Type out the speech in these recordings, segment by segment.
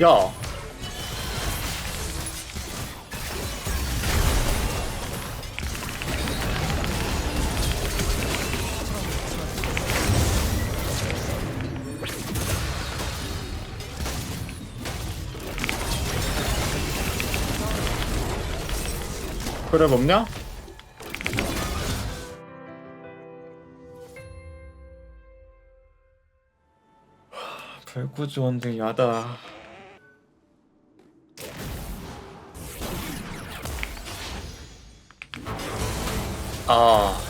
야 그래 없냐? 별구조 원등 야다. 아.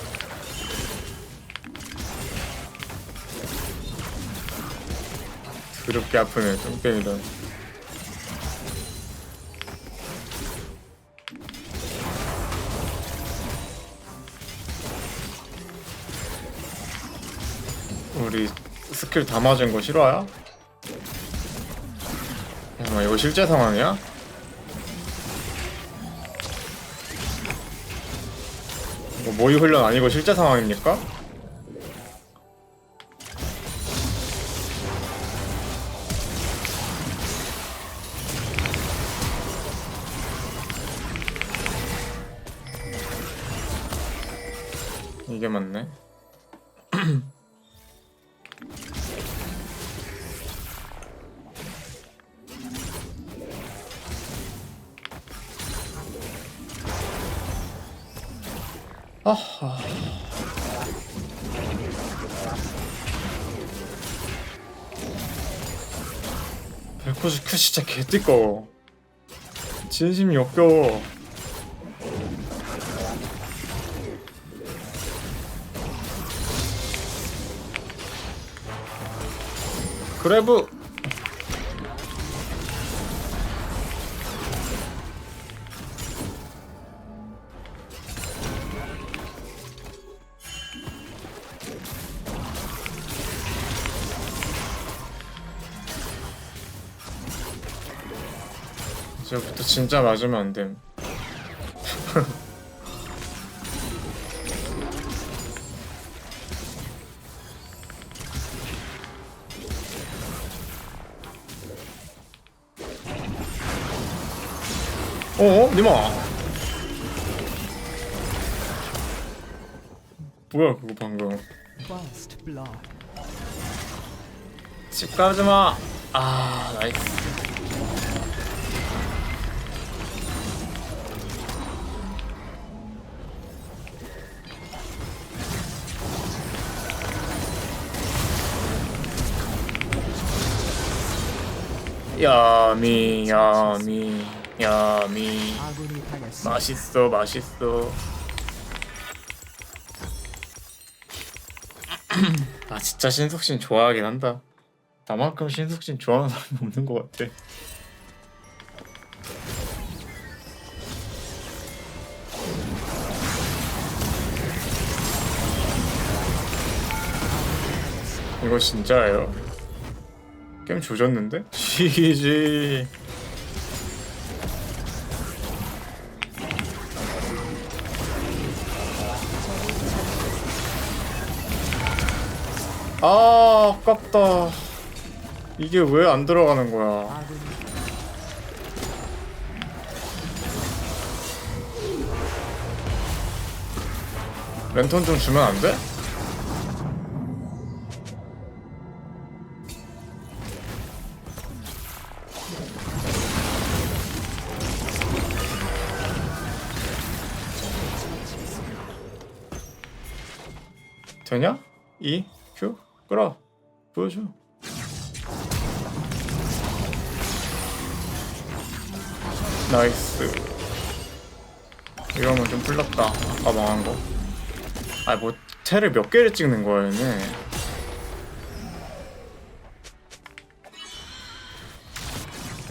더럽게 아프네, 똥땡이던. 우리 스킬 다 맞은 거 실화야? 잠깐만 이거 실제 상황이야? 이거 모의 훈련 아니고 실제 상황입니까? 199 진짜 개뜨거 진심 역겨워. 그래브! 진짜 맞으면 안 됨. 어? 니마 뭐야 그거 방금. 집 가지마 아 나이스 야미 야미 야미. 맛있어 맛있어. 아 진짜 신속신 좋아하긴 한다. 나만큼 신속신 좋아하는 사람이 없는 것 같아. 이거 진짜예요 게임 조졌는데? GG 아 아깝다 이게 왜 안 들어가는 거야 랜턴 좀 주면 안 돼? E? Q? 끌어 보여줘 나이스 이러면 좀 풀렸다 아까 망한 거아뭐 테를 몇 개를 찍는 거야 얘네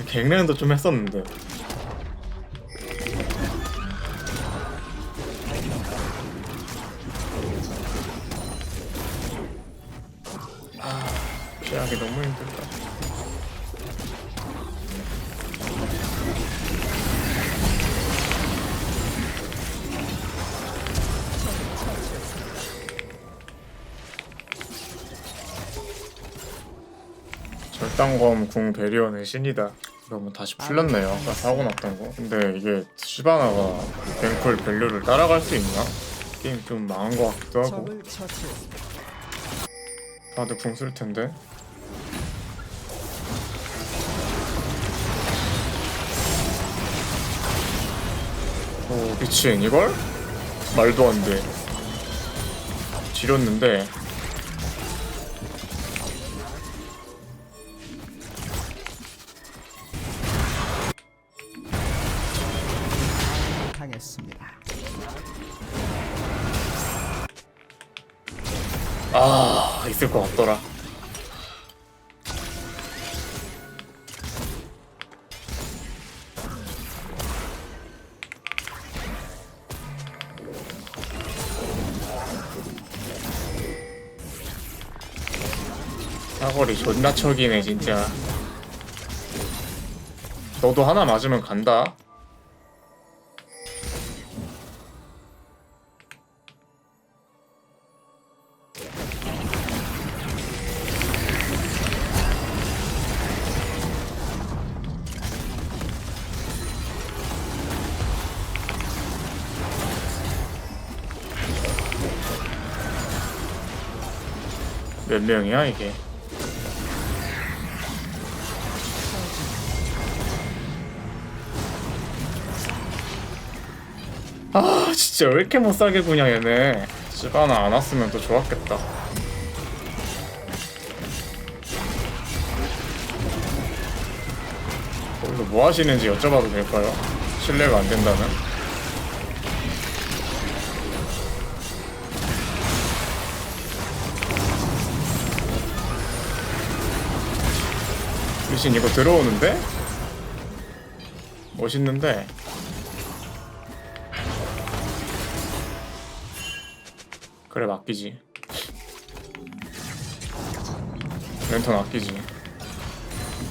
갱레는도 좀 했었는데 절단검 궁 배리어는 신이다 그러면 다시 풀렸네요. 아까 사고 났던 거. 근데 이게 시바나가 뱅쿨 밸류를 따라갈 수 있나? 게임 좀 망한 것 같기도 하고. 다들 궁 쓸 텐데. 오 미친 이걸? 말도 안 돼. 지렸는데 존나 척이네 진짜. 너도 하나 맞으면 간다. 몇 명이야 이게? 진짜 왜 이렇게 못 살게 구냐 얘네 시바나 안 왔으면 또 좋았겠다 거기서 뭐 하시는지 여쭤봐도 될까요? 실례가 안 된다면 미신 이거 들어오는데? 멋있는데 그래 맡기지. 랜턴 아끼지.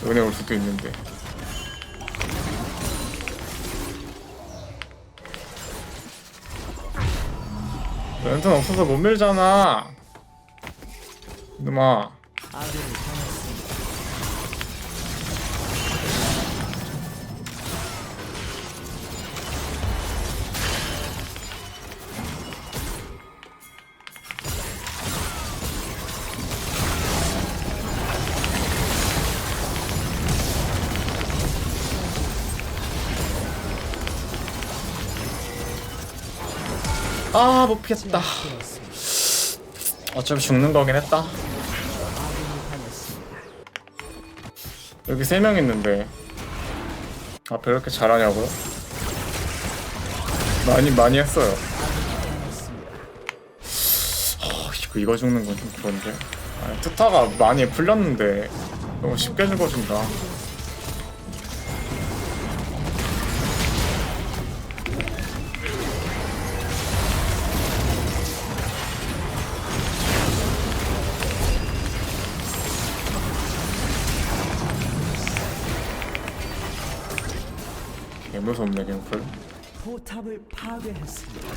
은혜 올 수도 있는데. 랜턴 없어서 못 밀잖아. 이놈아 아 못 피했다. 어차피 죽는 거긴 했다. 여기 세 명 있는데 앞에 이렇게 잘하냐고요? 많이 많이 했어요 이거 이거 죽는 건 좀 그런데 아니, 트타가 많이 풀렸는데 너무 쉽게 죽어준다 파괴했습니다.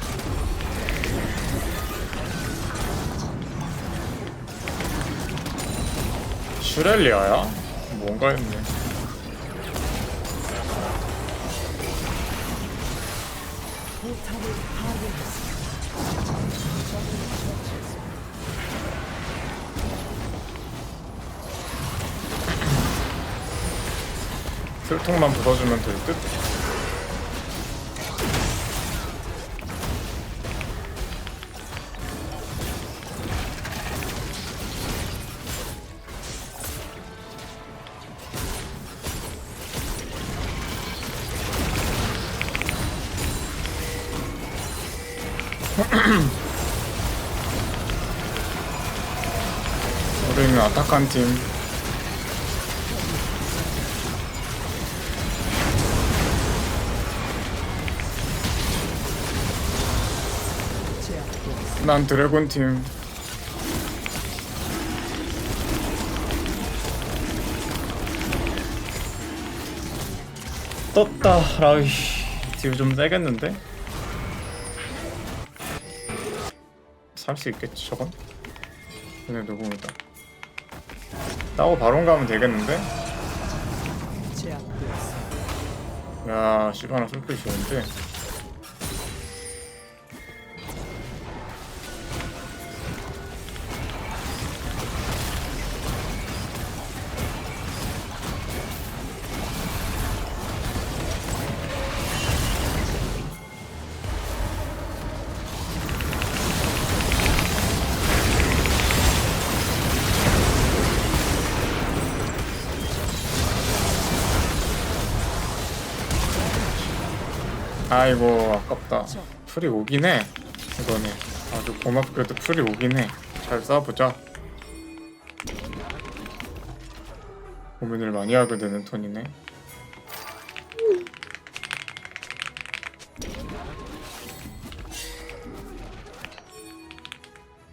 슈렐리아야? 뭔가 했네 포탑을 파괴했습니다. 술통만 부숴주면 될 듯? 아타칸 팀. 난 드래곤 팀. 떴다 라이 딜 좀 세겠는데? 살 수 있겠지 저건? 근데 누구입니다 따고 바로 가면 되겠는데? 야, 씨발 하나 쏠필 좋은데. 아이고 아깝다. 풀이 오긴 해 이거는 아주 고맙게도 풀이 오긴 해잘 싸보자. 고민을 많이 하게 되는 톤이네.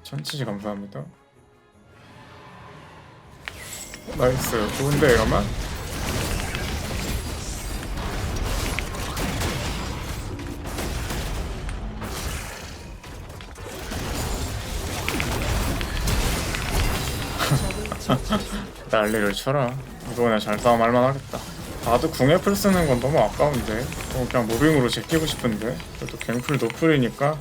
천치지 감사합니다. 나이스. 좋은데 이러면 난리를 쳐라 이거 그냥 잘 싸움할 만하겠다. 나도 궁에 풀 쓰는 건 너무 아까운데. 어, 그냥 무빙으로 제끼고 싶은데. 그래도 갱풀 노풀이니까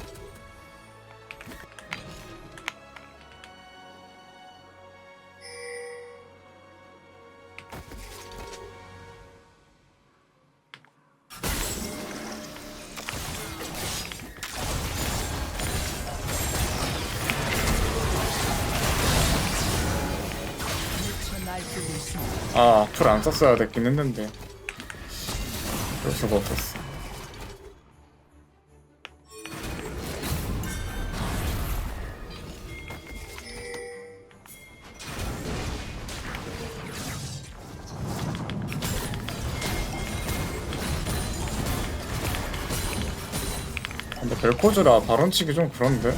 아 풀 안 썼어야 됐긴 했는데. 그럴 수가 없었어. 근데 벨코즈라 발언치기 좀 그런데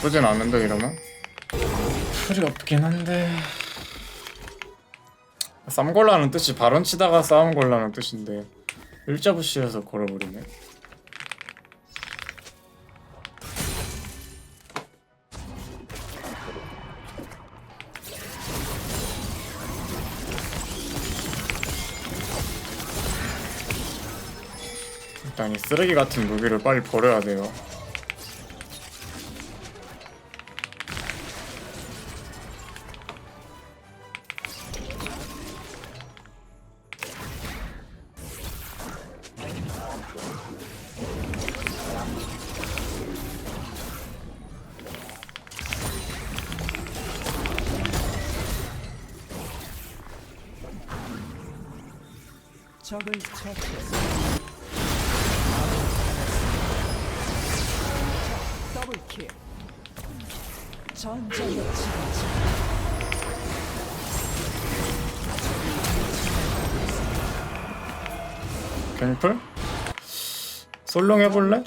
나쁘진 않은데 이러면? 풀이 없긴 한데. 쌈 걸라는 뜻이 발언 치다가 싸움 걸라는 뜻인데 일자부시에서 걸어버리네. 일단 이 쓰레기 같은 무기를 빨리 버려야 돼요 갱플? 솔롱 해볼래?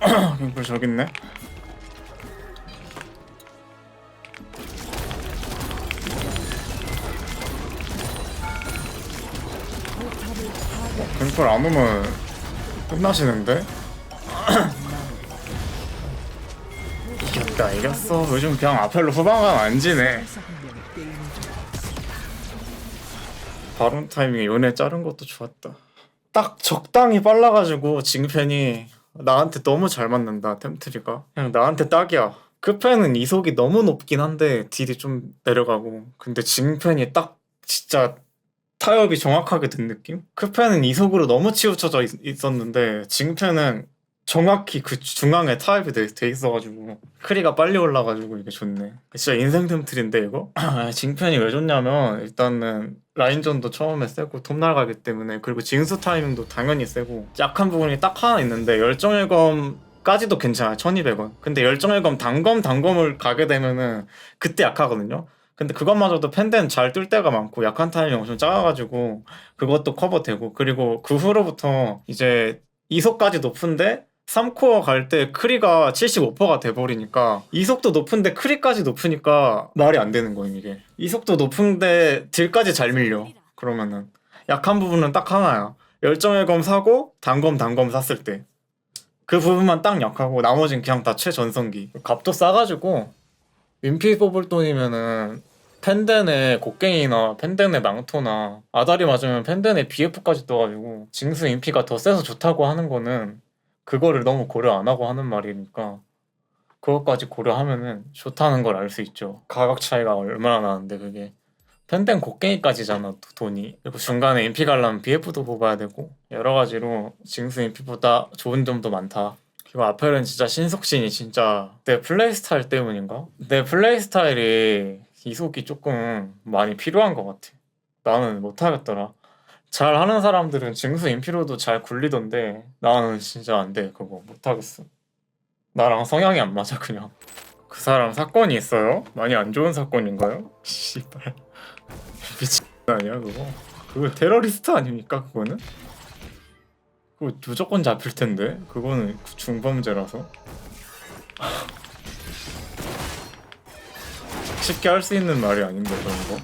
갱플 저기 있네. 갱플 안 오면 끝나시는데? 이겼다 이겼어. 요즘 그냥 아펠로 후방감 안 지네. 바론 타이밍에 연애 자른 것도 좋았다. 딱 적당히 빨라가지고 징펜이 나한테 너무 잘 맞는다 템트리가. 그냥 나한테 딱이야. 크펜은 이속이 너무 높긴 한데 딜이 좀 내려가고. 근데 징펜이 딱 진짜 타협이 정확하게 된 느낌? 크펜은 이속으로 너무 치우쳐져 있, 있었는데 징펜은 정확히 그 중앙에 타입이 돼, 돼 있어가지고 크리가 빨리 올라가지고 이게 좋네. 진짜 인생 템틀인데 이거? 징펜이 왜 좋냐면 일단은 라인전도 처음에 세고 톱날 가기 때문에 그리고 징수 타이밍도 당연히 세고 약한 부분이 딱 하나 있는데 열정의 검 까지도 괜찮아요 1200원. 근데 열정일검 단검 단검을 가게 되면은 그때 약하거든요. 근데 그것마저도 펜덴 잘 뜰 때가 많고 약한 타임이 엄청 작아가지고 그것도 커버되고 그리고 그 후로부터 이제 이속까지 높은데 3코어 갈 때 크리가 75%가 돼버리니까 이속도 높은데 크리까지 높으니까 말이 안 되는 거예요 이게. 이속도 높은데 딜까지 잘 밀려 그러면은. 약한 부분은 딱 하나야. 열정일검 사고 단검 단검 샀을 때. 그 부분만 딱 약하고 나머진 그냥 다 최전성기. 값도 싸가지고 윈피 뽑을 돈이면은 펜덴의 곡괭이나 펜덴의 망토나 아다리 맞으면 펜덴의 BF까지 떠가지고 징수 인피가 더 세서 좋다고 하는 거는 그거를 너무 고려 안 하고 하는 말이니까 그것까지 고려하면은 좋다는 걸 알 수 있죠 가격 차이가 얼마나 나는데 그게 펜덴 곡괭이까지잖아 또 돈이 그리고 중간에 인피 가려면 BF도 뽑아야 되고 여러 가지로 징수 인피보다 좋은 점도 많다 그리고 아펠은 진짜 신속신이 진짜 내 플레이 스타일 때문인가? 내 플레이 스타일이 이속이 조금 많이 필요한 것 같아. 나는 못하겠더라. 잘 하는 사람들은 징수 인피로도 잘 굴리던데 나는 진짜 안 돼. 그거 못 하겠어. 나랑 성향이 안 맞아 그냥. 그 사람 사건이 있어요? 많이 안 좋은 사건인가요? 씨발 미친 아니야 그거? 그거 테러리스트 아닙니까 그거는? 그거 무조건 잡힐 텐데 그거는 중범죄라서 쉽게 할 수 있는 말이 아닌데 그런 거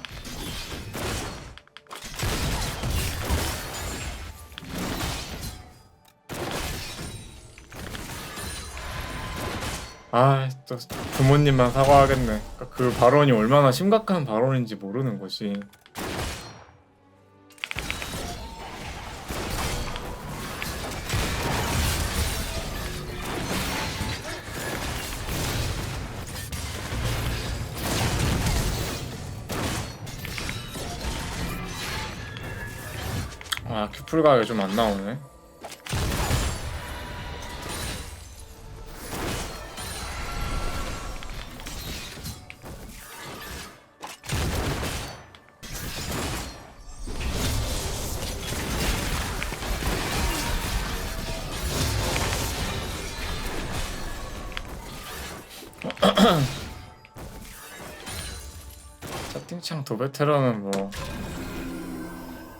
아, 또 부모님만 사과하겠네. 그러니까 그 발언이 얼마나 심각한 발언인지 모르는 거지. 아, 큐플 가게 좀 안 나오네. 채팅창 도배테러는 뭐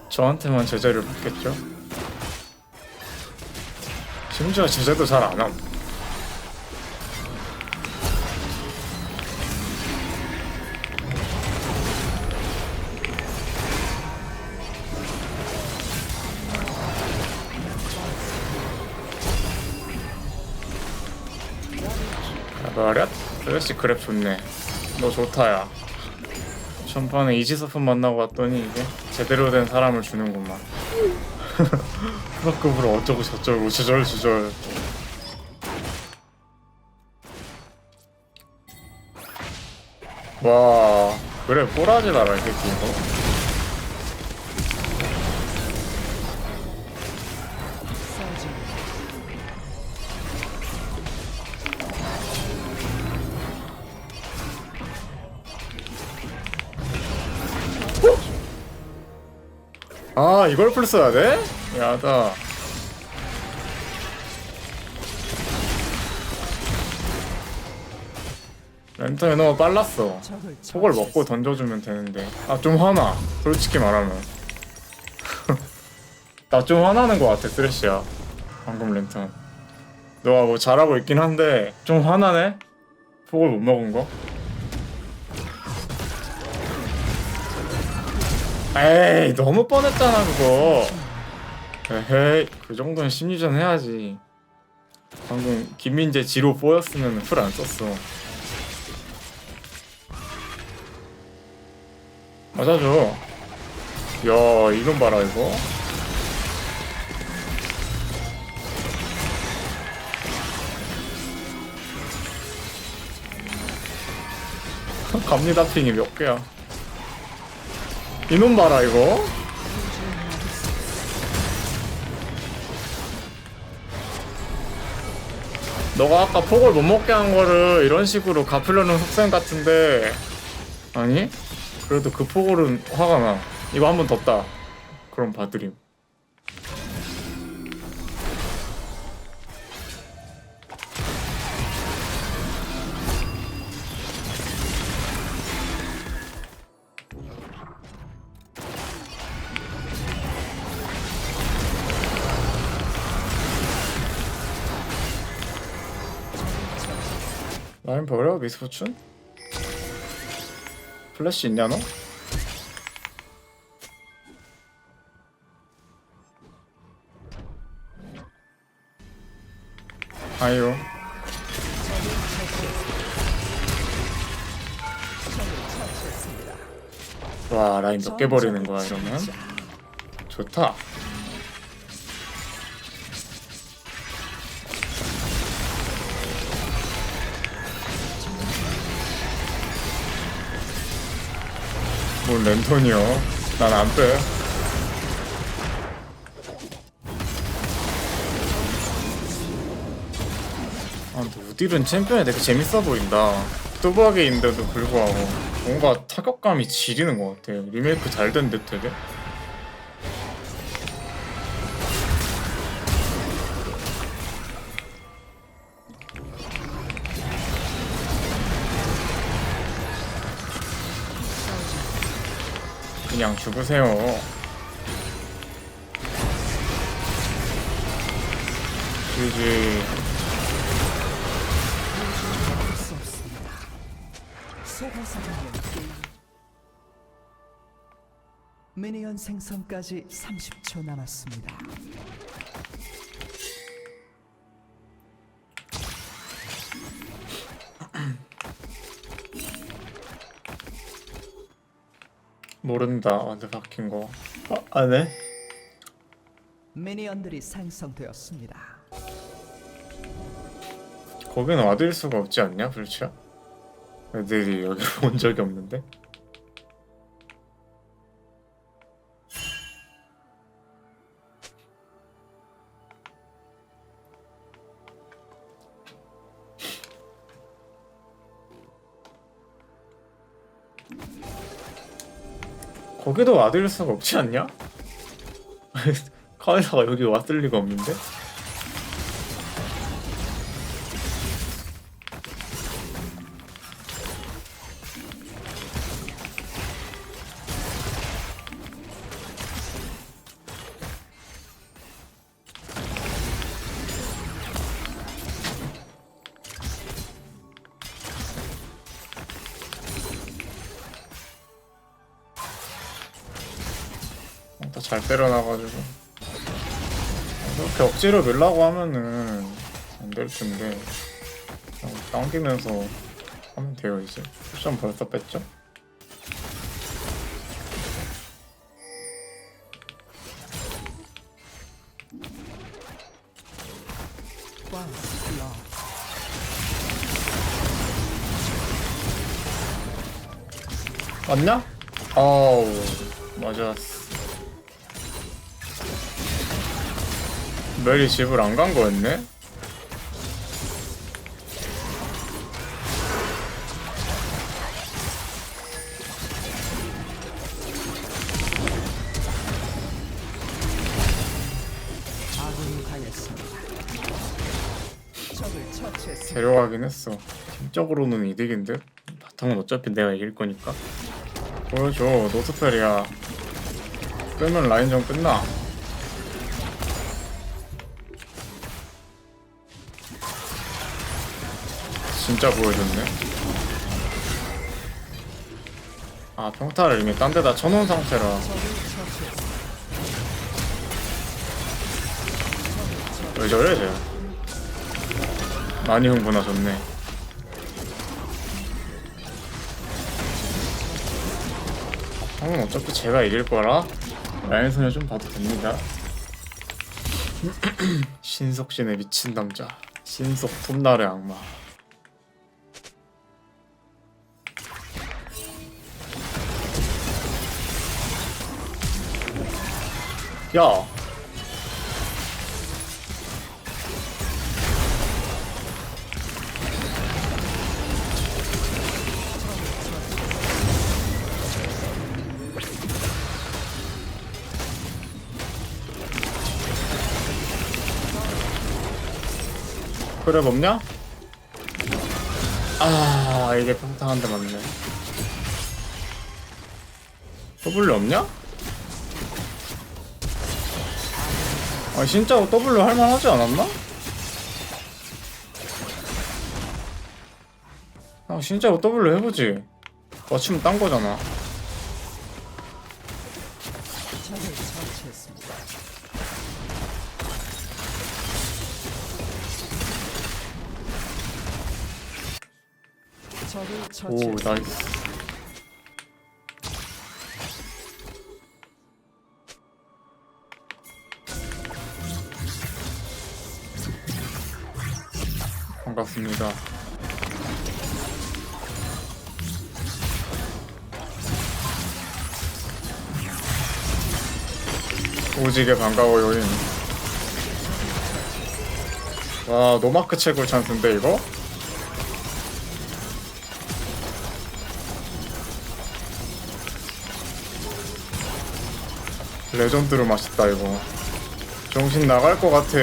저한테만 제재를 받겠죠? 심지어 제재도 잘 안 함. 가버렸? 플래시 그랩 좋네. 너 좋다야. 전판에 이지서프 만나고 왔더니 이게 제대로 된 사람을 주는구만. 프로급으로 어쩌고 저쩌고 주절 주절. 와 그래 꼬라지 마라 이 새끼 이거. 아 이걸 풀 써야 돼? 야다. 랜턴이 너무 빨랐어. 속을 먹고. 던져주면 되는데 아 좀 화나 솔직히 말하면 나 좀 화나는 것 같아 쓰레쉬야 방금 랜턴 너가 뭐 잘하고 있긴 한데 좀 화나네 폭을 못 먹은 거 에이 너무 뻔했잖아 그거 에헤이 그 정도는 심리전 해야지 방금 김민재 지로 보였으면 풀 안 썼어 맞아줘. 야, 이건 봐라, 이거. 갑니다, 핑이 몇 개야. 이놈 봐라, 이거. 너가 아까 폭을 못 먹게 한 거를 이런 식으로 갚으려는 속셈 같은데 아니? 그래도 그 폭을은 화가 나. 이거 한번더 따. 그럼 봐드림. 라인 버려 미스포춘? 플래시 있냐 너? 아이요 와 라인 몇 개 버리는 거야 이러면 좋다 뭔 랜턴이요. 난 안 빼. 아 근데 우딜은 챔피언이 되게 재밌어 보인다. 뚜벅이인데도 불구하고 뭔가 타격감이 지리는 것 같아요 리메이크 잘 된 듯 되게 그냥 죽으세요 GG. 미니언 생성까지 30초 남았습니다. 모른다 완전 바뀐 거 아, 안 해? 미니언들이 생성되었습니다. 거기는 와드일 수가 없지 않냐 불치야? 애들이 여기를 온 적이 없는데 거기도 와드일 수가 없지 않냐? 카이사가 여기 왔을 리가 없는데? 잘 때려놔가지고 그렇게 억지로 밀라고 하면은 안 될 텐데 그냥 당기면서 하면 돼요 이제 쿠션 벌써 뺐죠? 맞냐? 어우 맞았어 멜이 집을 안 간 거였네? 데려가긴 했어. 팀적으로는 이득인데? 바탕은 어차피 내가 이길 거니까. 보여줘 노스펠이야. 끄면 라인전 끝나 진짜 보여줬네. 아 평타를 이미 딴 데다 쳐놓은 상태라. 왜 저래 쟤? 많이 흥분하셨네. 형은 어차피 제가 이길 거라 라인 소녀 좀 봐도 됩니다. 신석신의 미친 남자 신속 톱날의 악마 야 그래 없냐? 아 이게 평타 한대 맞네 W 없냐? 아 진짜 W 할만하지 않았나? 아 진짜로 W 해보지 맞추면 딴 거잖아 오. 나이스 반갑습니다 오지게 반가워요인 와 노마크 채굴 찬스인데 이거? 레전드로 맛있다 이거 정신 나갈 것 같아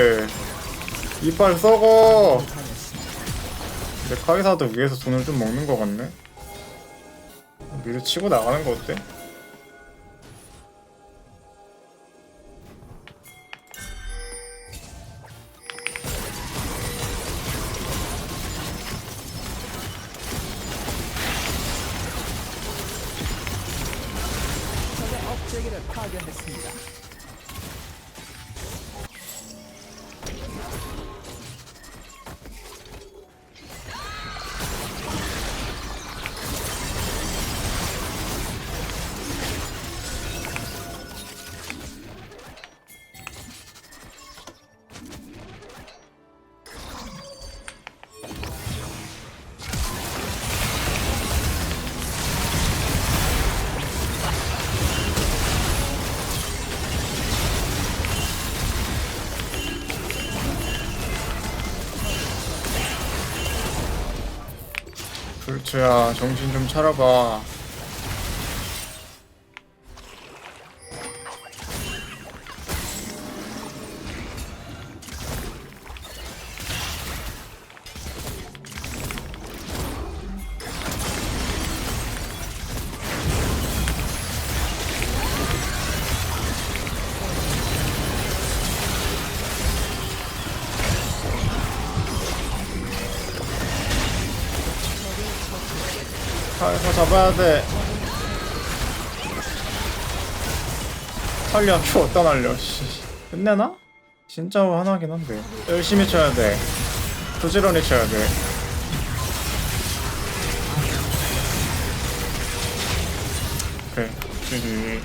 이빨 썩어. 근데 카이사도 위에서 돈을 좀 먹는 것 같네 미리 치고 나가는 거 어때? 적의 업체기를 파괴했습니다. 불추야 정신 좀 차려봐 잡아야 돼. 탈리아 큐 어디다 날려 씨. 끝내나? 진짜 화나긴 한데. 열심히 쳐야 돼. 부지런히 쳐야 돼. 오케이 GG